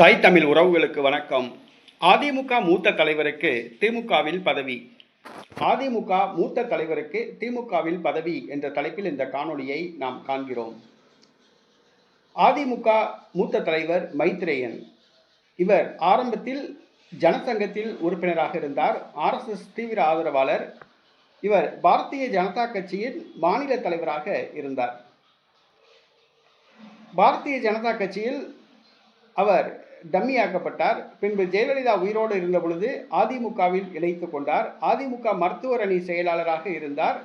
தாய் தமிழ் உறவுகளுக்கு வணக்கம். அதிமுக மூத்த தலைவருக்கு திமுகவில் பதவி. அதிமுக மூத்த தலைவருக்கு திமுகவில் பதவி என்ற தலைப்பில் இந்த காணொளியை நாம் காண்கிறோம். அதிமுக மூத்த தலைவர் மைத்ரேயன். இவர் ஆரம்பத்தில் ஜனசங்கத்தில் உறுப்பினராக இருந்தார். ஆர்எஸ்எஸ் தீவிர ஆதரவாளர். இவர் பாரதிய ஜனதா கட்சியின் மாநில தலைவராக இருந்தார். பாரதிய ஜனதா கட்சியில் அவர் டம்மியாக்கப்பட்டார். பின்பு ஜெயலலிதா உயிரோடு இருந்த பொழுது அதிமுகவில் இணைத்து கொண்டார். அதிமுக மருத்துவர் அணி செயலாளராக இருந்தார்.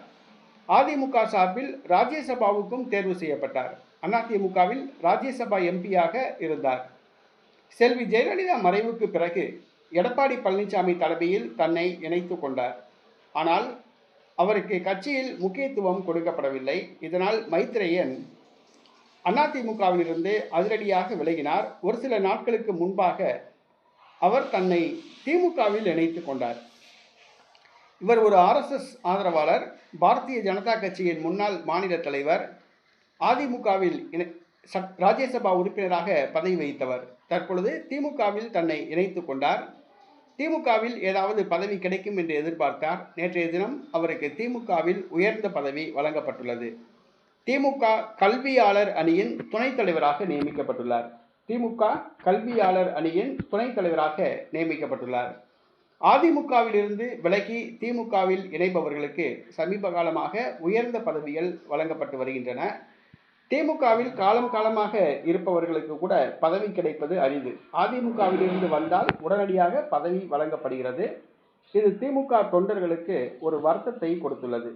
அதிமுக சார்பில் ராஜ்யசபாவுக்கும் தேர்வு செய்யப்பட்டார். அதிமுகவில் ராஜ்யசபா எம்பியாக இருந்தார். செல்வி ஜெயலலிதா மறைவுக்கு பிறகு எடப்பாடி பழனிசாமி தலைமையில் தன்னை இணைத்து கொண்டார். ஆனால் அவருக்கு கட்சியில் முக்கியத்துவம் கொடுக்கப்படவில்லை. இதனால் மைத்ரேயன் அதிமுகவிலிருந்து அதிரடியாக விலகினார். ஒரு சில நாட்களுக்கு முன்பாக அவர் தன்னை திமுகவில் இணைத்து கொண்டார். இவர் ஒரு ஆர்எஸ்எஸ் ஆதரவாளர் பாரதிய ஜனதா கட்சியின் முன்னாள் மாநில தலைவர் அதிமுகவில் இணை ராஜ்யசபா உறுப்பினராக பதவி வகித்தவர். தற்பொழுது திமுகவில் தன்னை இணைத்து கொண்டார். திமுகவில் ஏதாவது பதவி கிடைக்கும் என்று எதிர்பார்த்தார். நேற்றைய தினம் அவருக்கு திமுகவில் உயர்ந்த பதவி வழங்கப்பட்டுள்ளது. திமுக கல்வியாளர் அணியின் துணைத் தலைவராக நியமிக்கப்பட்டுள்ளார். திமுக கல்வியாளர் அணியின் துணைத் தலைவராக நியமிக்கப்பட்டுள்ளார். அதிமுகவிலிருந்து விலகி திமுகவில் இணைப்பவர்களுக்கு சமீப காலமாக உயர்ந்த பதவிகள் வழங்கப்பட்டு வருகின்றன. திமுகவில் காலம் காலமாக இருப்பவர்களுக்கு கூட பதவி கிடைப்பது அரிது. அதிமுகவிலிருந்து வந்தால் உடனடியாக பதவி வழங்கப்படுகிறது. இது திமுக தொண்டர்களுக்கு ஒரு வருத்தத்தை கொடுத்துள்ளது.